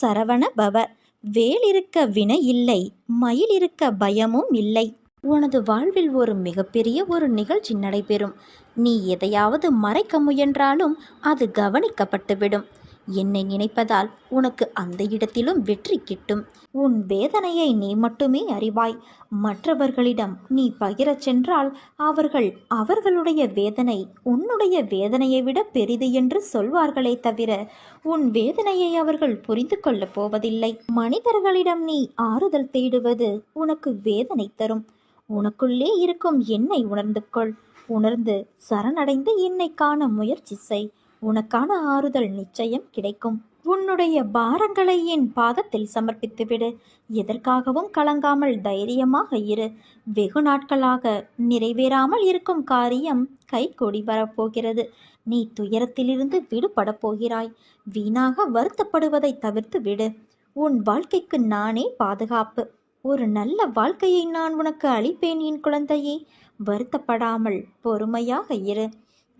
சரவண பவ. வேல் இருக்க வினை இல்லை மயில் இருக்க பயமும் இல்லை. உனது வாழ்வில் ஒரு மிகப்பெரிய ஒரு நிகழ்ச்சி நடைபெறும். நீ எதையாவது மறைக்க முயன்றாலும் அது கவனிக்கப்பட்டுவிடும். என்னை நினைப்பதால் உனக்கு அந்த இடத்திலும் வெற்றி கிட்டும். உன் வேதனையை நீ மட்டுமே அறிவாய். மற்றவர்களிடம் நீ பகிரச் சென்றால் அவர்கள் அவர்களுடைய வேதனை உன்னுடைய வேதனையை விட பெரிது என்று சொல்வார்களே தவிர உன் வேதனையை அவர்கள் புரிந்து கொள்ளப் போவதில்லை. மனிதர்களிடம் நீ ஆறுதல் தேடுவது உனக்கு வேதனை தரும். உனக்குள்ளே இருக்கும் என்னை உணர்ந்து கொள் உணர்ந்து சரணடைந்து என்னை காண முயற்சி செய். உனக்கான ஆறுதல் நிச்சயம் கிடைக்கும். உன்னுடைய பாரங்களை என் பாதத்தில் சமர்ப்பித்துவிடு. எதற்காகவும் கலங்காமல் தைரியமாக இரு. வெகு நாட்களாக நிறைவேறாமல் இருக்கும் காரியம் கைகூடி வரப்போகிறது. நீ துயரத்திலிருந்து விடுபடப் போகிறாய். வீணாக வருத்தப்படுவதை தவிர்த்து விடு. உன் வாழ்க்கைக்கு நானே பாதுகாப்பு. ஒரு நல்ல வாழ்க்கையை நான் உனக்கு அளிப்பேன் என் குழந்தையே. வருத்தப்படாமல் பொறுமையாக இரு.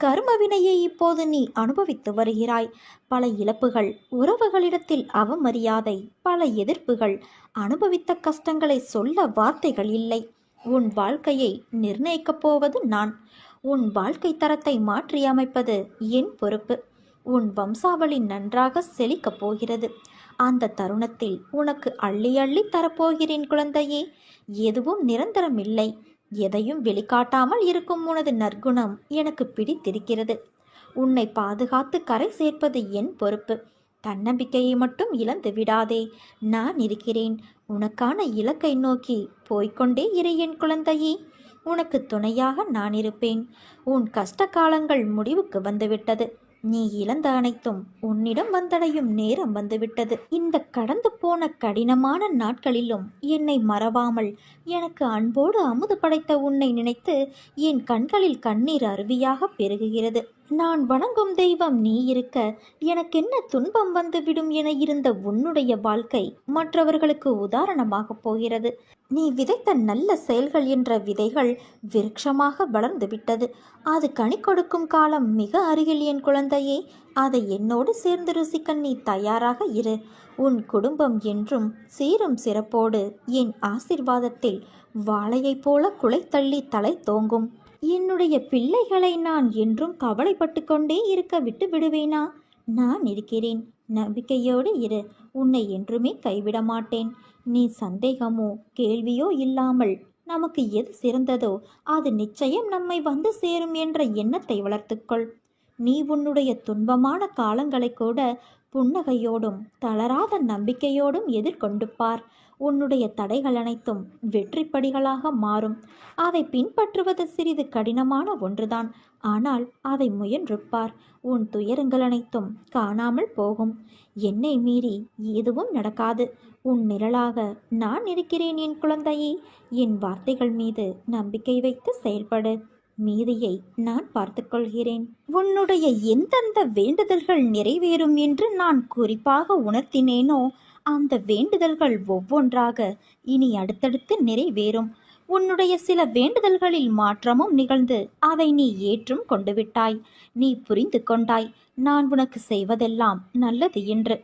கர்மவினையை இப்போது நீ அனுபவித்து வருகிறாய். பல இழப்புகள் உறவுகளிடத்தில் அவமரியாதை பல எதிர்ப்புகள் அனுபவித்த கஷ்டங்களை சொல்ல வார்த்தைகள் இல்லை. உன் வாழ்க்கையை நிர்ணயிக்கப் போவது நான். உன் வாழ்க்கை தரத்தை மாற்றியமைப்பது என் பொறுப்பு. உன் வம்சாவளி நன்றாக செழிக்கப் போகிறது. அந்த தருணத்தில் உனக்கு அள்ளி அள்ளி தரப்போகிறேன் குழந்தையே. எதுவும் நிரந்தரமில்லை. எதையும் வெளிக்காட்டாமல் இருக்கும் உனது நற்குணம் எனக்கு பிடித்திருக்கிறது. உன்னை பாதுகாத்து கரை சேர்ப்பது என் பொறுப்பு. தன்னம்பிக்கையை மட்டும் இழந்து விடாதே. நான் இருக்கிறேன். உனக்கான இலக்கை நோக்கி போய்க்கொண்டே இரு என் குழந்தையே. உனக்கு துணையாக நான் இருப்பேன். உன் கஷ்ட காலங்கள் முடிவுக்கு வந்துவிட்டது. நீ இழந்த அனைத்தும் உன்னிடம் வந்தடையும் நேரம் வந்துவிட்டது. இந்த கடந்து போன கடினமான நாட்களிலும் என்னை மறவாமல் எனக்கு அன்போடு அமுது படைத்த உன்னை நினைத்து என் கண்களில் கண்ணீர் அருவியாக பெருகுகிறது. நான் வணங்கும் தெய்வம் நீ இருக்க எனக்கென்ன துன்பம் வந்துவிடும் என இருந்த உன்னுடைய வாழ்க்கை மற்றவர்களுக்கு உதாரணமாக போகிறது. நீ விதைத்த நல்ல செயல்கள் என்ற விதைகள் விருட்சமாக வளர்ந்து விட்டது. அது கனி கொடுக்கும் காலம் மிக அருகில் என் குழந்தையே அதை என்னோடு சேர்ந்து ருசிக்க நீ தயாராக இரு. உன் குடும்பம் என்றும் சீரும் சிறப்போடு என் ஆசிர்வாதத்தில் வாழையைப் போல குலைத்தள்ளி தலை தோங்கும். என்னுடைய பிள்ளைகளை நான் என்றும் கவலைப்பட்டு கொண்டே இருக்க விட்டு விடுவேனா? நான் இருக்கிறேன். நம்பிக்கையோடு இரு. உன்னை என்றுமே கைவிட மாட்டேன். நீ சந்தேகமோ கேள்வியோ இல்லாமல் நமக்கு எது சிறந்ததோ அது நிச்சயம் நம்மை வந்து சேரும் என்ற எண்ணத்தை வளர்த்துக்கொள் நீ உன்னுடைய துன்பமான காலங்களை கூட புன்னகையோடும் தளராத நம்பிக்கையோடும் எதிர்கொண்டு பார். உன்னுடைய தடைகள் அனைத்தும் வெற்றிப்படிகளாக மாறும். அதை பின்பற்றுவது சிறிது கடினமான ஒன்றுதான். ஆனால் அதை முயன்றுப்பார் உன் துயரங்கள் அனைத்தும் காணாமல் போகும். என்னை மீறி எதுவும் நடக்காது. உன் நிழலாக நான் இருக்கிறேன் என் குழந்தையே. என் வார்த்தைகள் மீது நம்பிக்கை வைத்து செயல்படு. மீதியை நான் பார்த்துக்கொள்கிறேன். உன்னுடைய எந்தெந்த வேண்டுதல்கள் நிறைவேறும் என்று நான் குறிப்பாக உணர்த்தினேனோ அந்த வேண்டுதல்கள் ஒவ்வொன்றாக இனி அடுத்தடுத்து நிறைவேறும். உன்னுடைய சில வேண்டுதல்களில் மாற்றமும் நிகழ்ந்து அதை நீ ஏற்றும் கொண்டு விட்டாய் நீ புரிந்து கொண்டாய் நான் உனக்கு செய்வதெல்லாம் நல்லது என்று.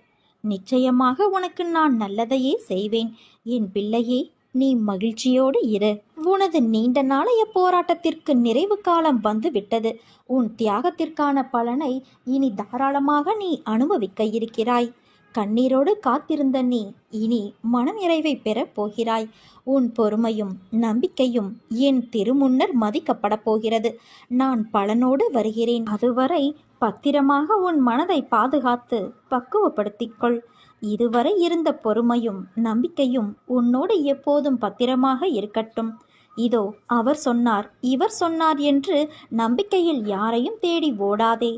நிச்சயமாக உனக்கு நான் நல்லதையே செய்வேன். என் பிள்ளையே நீ மகிழ்ச்சியோடு இரு. உனது நீண்ட நாளைய போராட்டத்திற்கு நிறைவு காலம் வந்து விட்டது உன் தியாகத்திற்கான பலனை இனி தாராளமாக நீ அனுபவிக்க இருக்கிறாய். கண்ணீரோடு காத்திருந்த நீ இனி மனநிறைவை பெறப் போகிறாய். உன் பொறுமையும் நம்பிக்கையும் என் திருமுன்னர் மதிக்கப்படப் போகிறது. நான் பலனோடு வருகிறேன். அதுவரை பத்திரமாக உன் மனதை பாதுகாத்து பக்குவப்படுத்திக்கொள். இதுவரை இருந்த பொறுமையும் நம்பிக்கையும் உன்னோடு எப்போதும் பத்திரமாக இருக்கட்டும். இதோ அவர் சொன்னார். இவர் சொன்னார் என்று நம்பிக்கையில் யாரையும் தேடி ஓடாதே.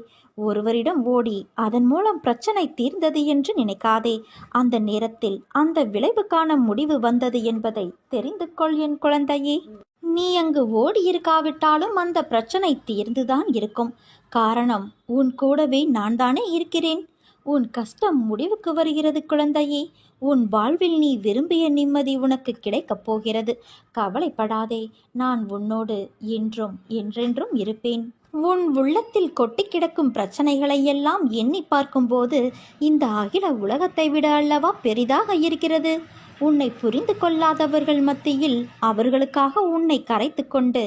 ஒருவரிடம் ஓடி அதன் மூலம் பிரச்சனை தீர்ந்தது என்று நினைக்காதே. அந்த நேரத்தில் அந்த விளைவுக்கான முடிவு வந்தது என்பதை தெரிந்து கொள் என் குழந்தையே. நீ அங்கு ஓடியிருக்காவிட்டாலும் அந்த பிரச்சனை தீர்ந்துதான் இருக்கும். காரணம் உன் கூடவே நான் தானே இருக்கிறேன். உன் கஷ்டம் முடிவுக்கு வருகிறது குழந்தையே. உன் வாழ்வில் நீ விரும்பிய நிம்மதி உனக்கு கிடைக்கப் போகிறது. கவலைப்படாதே நான் உன்னோடு என்றும் என்றென்றும் இருப்பேன். உன் உள்ளத்தில் கொட்டி கிடக்கும் பிரச்சனைகளை எல்லாம் எண்ணி பார்க்கும்போது இந்த அகில உலகத்தை விட அல்லவா பெரிதாக இருக்கிறது? உன்னை புரிந்து கொள்ளாதவர்கள் மத்தியில் அவர்களுக்காக உன்னை கரைத்து கொண்டு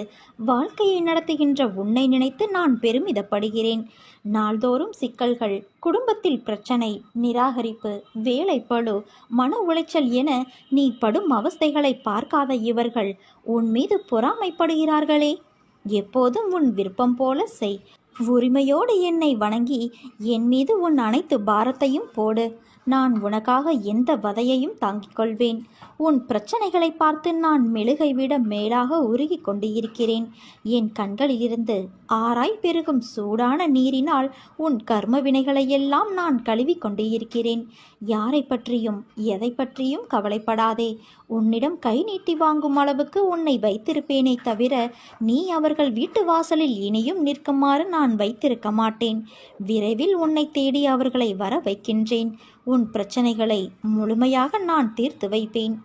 வாழ்க்கையை நடத்துகின்ற உன்னை நினைத்து நான் பெருமிதப்படுகிறேன். நாள்தோறும் சிக்கல்கள் குடும்பத்தில் பிரச்சனை நிராகரிப்பு வேலைப்பழு மன உளைச்சல் என நீ படும் அவஸ்தைகளை பார்க்காத இவர்கள் உன் மீது பொறாமைப்படுகிறார்களே. எப்போதும் உன் விருப்பம் போல செய். உரிமையோடு என்னை வணங்கி என் மீது உன் அனைத்து பாரத்தையும் போடு. நான் உனக்காக எந்த வதையையும் தாங்கிக் கொள்வேன். உன் பிரச்சனைகளை பார்த்து நான் மெழுகை விட மேலாக உருகி கொண்டு இருக்கிறேன் என் கண்களிலிருந்து ஆராய் பெருகும் சூடான நீரினால் உன் கர்ம வினைகளையெல்லாம் நான் கழுவி கொண்டு இருக்கிறேன் யாரை பற்றியும் எதை பற்றியும் கவலைப்படாதே. உன்னிடம் கை நீட்டி வாங்கும் அளவுக்கு உன்னை வைத்திருப்பேனே தவிர நீ அவர்கள் வீட்டு வாசலில் இனியும் நிற்குமாறு நான் வைத்திருக்க மாட்டேன். விரைவில் உன்னை தேடி அவர்களை வர வைக்கின்றேன். உன் பிரச்சனைகளை முழுமையாக நான் தீர்த்து வைப்பேன்.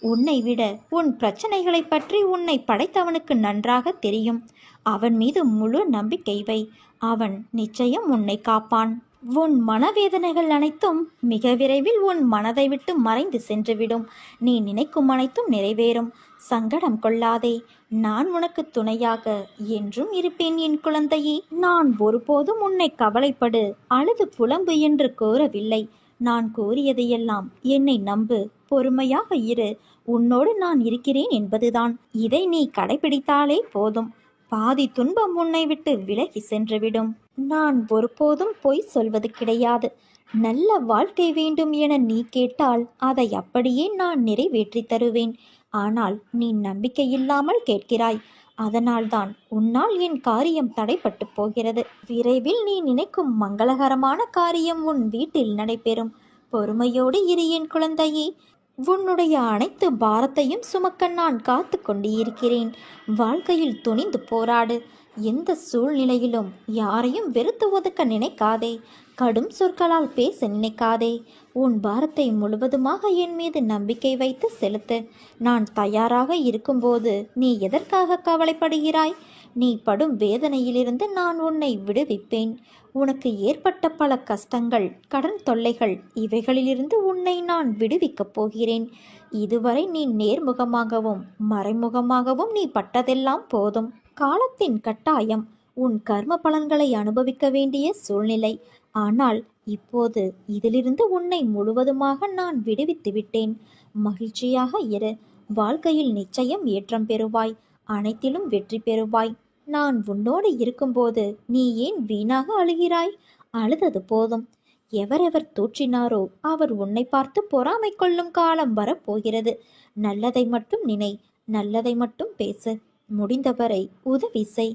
உன்னை விட உன் பிரச்சனைகளை பற்றி உன்னை படைத்தவனுக்கு நன்றாக தெரியும். அவன் மீது முழு நம்பிக்கை வை. அவன் நிச்சயம் உன்னை காப்பான். உன் மனவேதனைகள் அனைத்தும் மிக விரைவில் உன் மனதை விட்டு மறைந்து சென்றுவிடும். நீ நினைக்கும் அனைத்தும் நிறைவேறும். சங்கடம் கொள்ளாதே. நான் உனக்கு துணையாக என்றும் இருப்பேன் என் குழந்தையே. நான் ஒருபோதும் உன்னை கவலைப்படு. அழுது புலம்பு என்று கூறவில்லை. நான் கூறியதையெல்லாம் என்னை நம்பு. பொறுமையாக இரு. உன்னோடு நான் இருக்கிறேன் என்பதுதான். இதை நீ கடைபிடித்தாலே போதும். பாதி துன்பம் உன்னை விட்டு விலகி சென்றுவிடும். நான் ஒருபோதும் பொய் சொல்வது கிடையாது. நல்ல வாழ்க்கை வேண்டும் என நீ கேட்டால் அதை அப்படியே நான் நிறைவேற்றி தருவேன். ஆனால் நீ நம்பிக்கை இல்லாமல் கேட்கிறாய். அதனால்தான் உன்னால் என் காரியம் தடைப்பட்டு போகிறது. விரைவில் நீ நினைக்கும் மங்களகரமான காரியம் உன் வீட்டில் நடைபெறும். பொறுமையோடு இரு என் குழந்தையே. உன்னுடைய அனைத்து பாரத்தையும் சுமக்க நான் காத்து கொண்டு இருக்கிறேன் வாழ்க்கையில் துணிந்து போராடு. எந்த சூழ்நிலையிலும் யாரையும் வெறுத்து ஒதுக்க நினைக்காதே. கடும் சொற்களால் பேச நினைக்காதே. உன் பாரத்தை முழுவதுமாக என் மீது நம்பிக்கை வைத்து செலுத்து. நான் தயாராக இருக்கும்போது நீ எதற்காக கவலைப்படுகிறாய்? நீ படும் வேதனையிலிருந்து நான் உன்னை விடுவிப்பேன். உனக்கு ஏற்பட்ட பல கஷ்டங்கள் கடன் தொல்லைகள் இவைகளிலிருந்து உன்னை நான் விடுவிக்கப் போகிறேன். இதுவரை நீ நேர்முகமாகவும் மறைமுகமாகவும் நீ பட்டதெல்லாம் போதும். காலத்தின் கட்டாயம் உன் கர்ம பலன்களை அனுபவிக்க வேண்டிய சூழ்நிலை ஆனால் இப்போது இதிலிருந்து உன்னை முழுவதுமாக நான் விடுவித்து விட்டேன். மகிழ்ச்சியாக இரு. வாழ்க்கையில் நிச்சயம் ஏற்றம் பெறுவாய். அனைத்திலும் வெற்றி பெறுவாய். நான் உன்னோடு இருக்கும்போது நீ ஏன் வீணாக அழுகிறாய்? அழுதது போதும். எவரெவர் தூற்றினாரோ அவர் உன்னை பார்த்து பொறாமை கொள்ளும் காலம் வரப்போகிறது. நல்லதை மட்டும் நினை. நல்லதை மட்டும் பேசு. முடிந்தவரை உதவி செய்.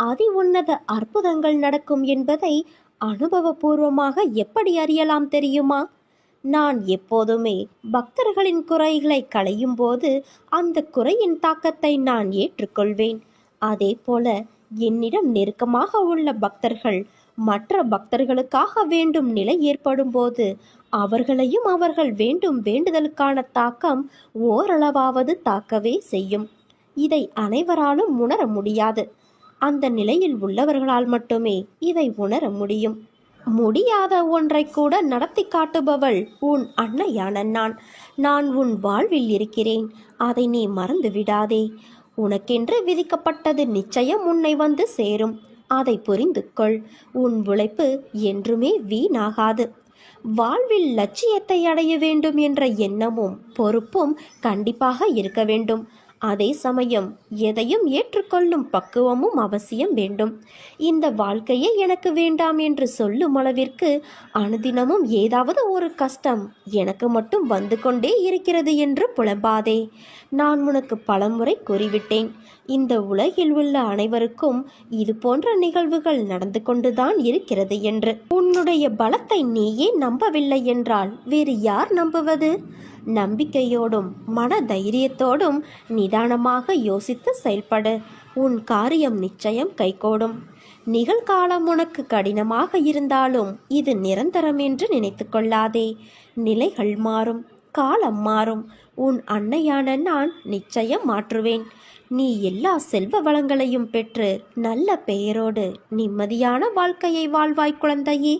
அதி உன்னத அற்புதங்கள் நடக்கும் என்பதை அனுபவபூர்வமாக எப்படி அறியலாம் தெரியுமா? நான் எப்போதுமே பக்தர்களின் குறைகளை களையும் போது அந்த குறையின் தாக்கத்தை நான் ஏற்றுக்கொள்வேன். அதே போல என்னிடம் நெருக்கமாக உள்ள பக்தர்கள் மற்ற பக்தர்களுக்காக வேண்டும் நிலை ஏற்படும் போது அவர்களையும் அவர்கள் வேண்டும் வேண்டுதலுக்கான தாக்கம் ஓரளவாவது தாக்கவே செய்யும். இதை அனைவராலும் உணர முடியாது. அந்த நிலையில் உள்ளவர்களால் மட்டுமே இதை உணர முடியும். முடியாத ஒன்றை கூட நடத்தி காட்டுபவள் உன் அன்னையான நான். நான் உன் வாழ்வில் இருக்கிறேன். அதை நீ மறந்து விடாதே. உனக்கென்று விதிக்கப்பட்டது நிச்சயம் உன்னை வந்து சேரும். அதை புரிந்து கொள். உன் உழைப்பு என்றுமே வீணாகாது. வாழ்வில் லட்சியத்தை அடைய வேண்டும் என்ற எண்ணமும் பொறுப்பும் கண்டிப்பாக இருக்க வேண்டும். அதே சமயம் எதையும் ஏற்றுக்கொள்ளும் பக்குவமும் அவசியம் வேண்டும். இந்த வாழ்க்கையே எனக்கு வேண்டாம் என்று சொல்லும் அளவிற்கு அனுதினமும் ஏதாவது ஒரு கஷ்டம் எனக்கு மட்டும் வந்து கொண்டே இருக்கிறது என்று புலம்பாதே. நான் உனக்கு பலமுறை கூறிவிட்டேன். இந்த உலகில் உள்ள அனைவருக்கும் இது போன்ற நிகழ்வுகள் நடந்து கொண்டுதான் இருக்கிறது என்று. உன்னுடைய பலத்தை நீயே நம்பவில்லை என்றால் வேறு யார் நம்புவது? நம்பிக்கையோடும் மன தைரியத்தோடும் நிதானமாக யோசித்து செயல்படு. உன் காரியம் நிச்சயம் கைகூடும். நிகழ்காலம் உனக்கு கடினமாக இருந்தாலும் இது நிரந்தரம் என்று நினைத்து கொள்ளாதே. நிலைகள் மாறும் காலம் மாறும். உன் அன்னையான நான் நிச்சயம் மாற்றுவேன். நீ எல்லா செல்வ வளங்களையும் பெற்று நல்ல பெயரோடு நிம்மதியான வாழ்க்கையை வாழ்வாய் குழந்தையே.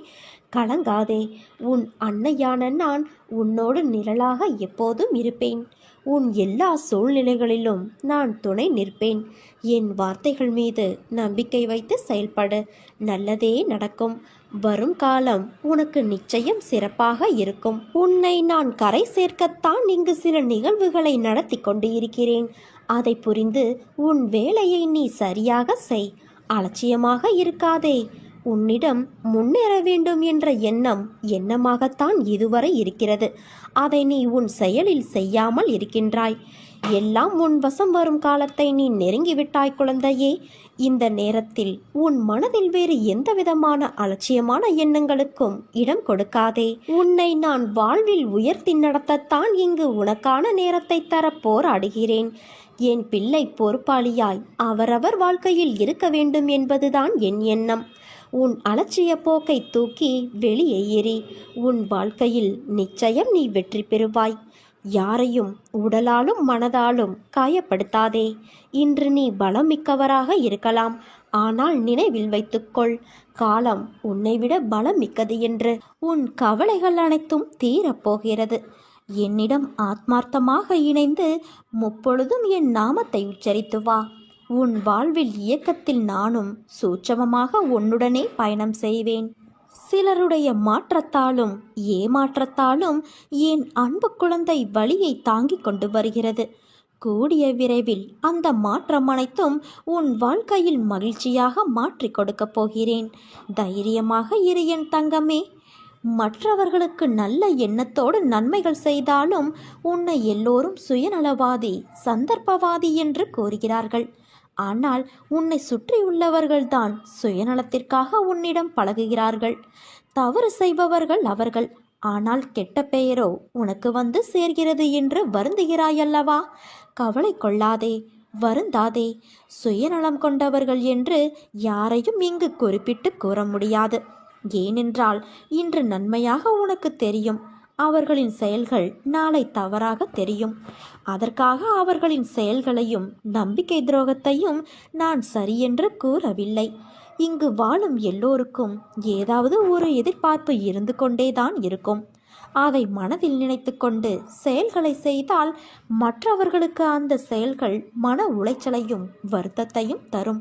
கலங்காதே. உன் அன்னையான நான் உன்னோடு நிழலாக எப்போதும் இருப்பேன். உன் எல்லா சூழ்நிலைகளிலும் நான் துணை நிற்பேன். என் வார்த்தைகள் மீது நம்பிக்கை வைத்து செயல்படு. நல்லதே நடக்கும். வரும் காலம் உனக்கு நிச்சயம் சிறப்பாக இருக்கும். உன்னை நான் கரை சேர்க்கத்தான் இங்கு சில நிகழ்வுகளை நடத்தி கொண்டு இருக்கிறேன் அதை புரிந்து உன் வேலையை நீ சரியாக செய். அலட்சியமாக இருக்காதே. உன்னிடம் முன்னேற வேண்டும் என்ற எண்ணம் எண்ணமாகத்தான் இதுவரை இருக்கிறது. அதை நீ உன் செயலில் செய்யாமல் இருக்கின்றாய். எல்லாம் உன் வசம் வரும் காலத்தை நீ நெருங்கிவிட்டாய் குழந்தையே. இந்த நேரத்தில் உன் மனதில் வேறு எந்த விதமான அலட்சியமான எண்ணங்களுக்கும் இடம் கொடுக்காதே. உன்னை நான் வாழ்வில் உயர்த்தி நடத்தத்தான் இங்கு உனக்கான நேரத்தை தர போராடுகிறேன். என் பிள்ளை பொறுப்பாளியாய் அவரவர் வாழ்க்கையில் இருக்க வேண்டும் என்பதுதான் என் எண்ணம். உன் அலட்சிய போக்கை தூக்கி வெளியே எறி உன் வாழ்க்கையில் நிச்சயம் நீ வெற்றி பெறுவாய். யாரையும் உடலாலும் மனதாலும் காயப்படுத்தாதே. இன்று நீ பலம் மிக்கவராக இருக்கலாம். ஆனால் நினைவில் வைத்துக்கொள். காலம் உன்னை விட பலம் மிக்கது என்று உன் கவலைகள் அனைத்தும் தீரப்போகிறது என்னிடம் ஆத்மார்த்தமாக இணைந்து முப்பொழுதும் என் நாமத்தை உச்சரித்து வா. உன் வாழ்வில் இயக்கத்தில் நானும் சூட்சமமாக உன்னுடனே பயணம் செய்வேன். சிலருடைய மாற்றத்தாலும் ஏமாற்றத்தாலும் என் அன்பு குழந்தை வழியை தாங்கிக் கொண்டு வருகிறது? கூடிய விரைவில் அந்த மாற்றம் அனைத்தும் உன் வாழ்க்கையில் மகிழ்ச்சியாக மாற்றிக் கொடுக்கப் போகிறேன். தைரியமாக இரு என் தங்கமே. மற்றவர்களுக்கு நல்ல எண்ணத்தோடு நன்மைகள் செய்தாலும் உன்னை எல்லோரும் சுயநலவாதி சந்தர்ப்பவாதி என்று கூறுகிறார்கள். ஆனால் உன்னை சுற்றியுள்ளவர்கள்தான் சுயநலத்திற்காக உன்னிடம் பழகுகிறார்கள். தவறு செய்பவர்கள் அவர்கள். ஆனால் கெட்ட பெயரோ உனக்கு வந்து சேர்கிறது என்று வருந்துகிறாயல்லவா? கவலை கொள்ளாதே வருந்தாதே. சுயநலம் கொண்டவர்கள் என்று யாரையும் இங்கு குறிப்பிட்டு கூற முடியாது. ஏனென்றால் இன்று நன்மையாக உனக்கு தெரியும். அவர்களின் செயல்கள் நாளை தவறாக தெரியும். அதற்காக அவர்களின் செயல்களையும் நம்பிக்கை துரோகத்தையும் நான் சரியென்று கூறவில்லை. இங்கு வாழும் எல்லோருக்கும் ஏதாவது ஒரு எதிர்பார்ப்பு இருந்து கொண்டேதான் இருக்கும். அதை மனதில் நினைத்து கொண்டு செயல்களை செய்தால் மற்றவர்களுக்கு அந்த செயல்கள் மன உளைச்சலையும் வருத்தத்தையும் தரும்.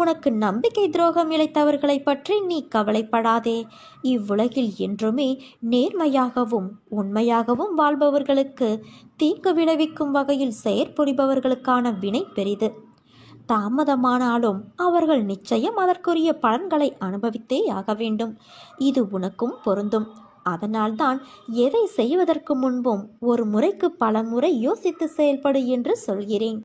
உனக்கு நம்பிக்கை துரோகம் இழைத்தவர்களை பற்றி நீ கவலைப்படாதே. இவ்வுலகில் என்றுமே நேர்மையாகவும் உண்மையாகவும் வாழ்பவர்களுக்கு தீங்கு விளைவிக்கும் வகையில் செயற்புரிபவர்களுக்கான வினை பெரிது. தாமதமானாலும் அவர்கள் நிச்சயம் அதற்குரிய பலன்களை அனுபவித்தே ஆக வேண்டும். இது உனக்கும் பொருந்தும். அதனால்தான் எதை செய்வதற்கு முன்பும் ஒரு முறைக்கு பல முறை யோசித்து செயல்படு என்று சொல்கிறேன்.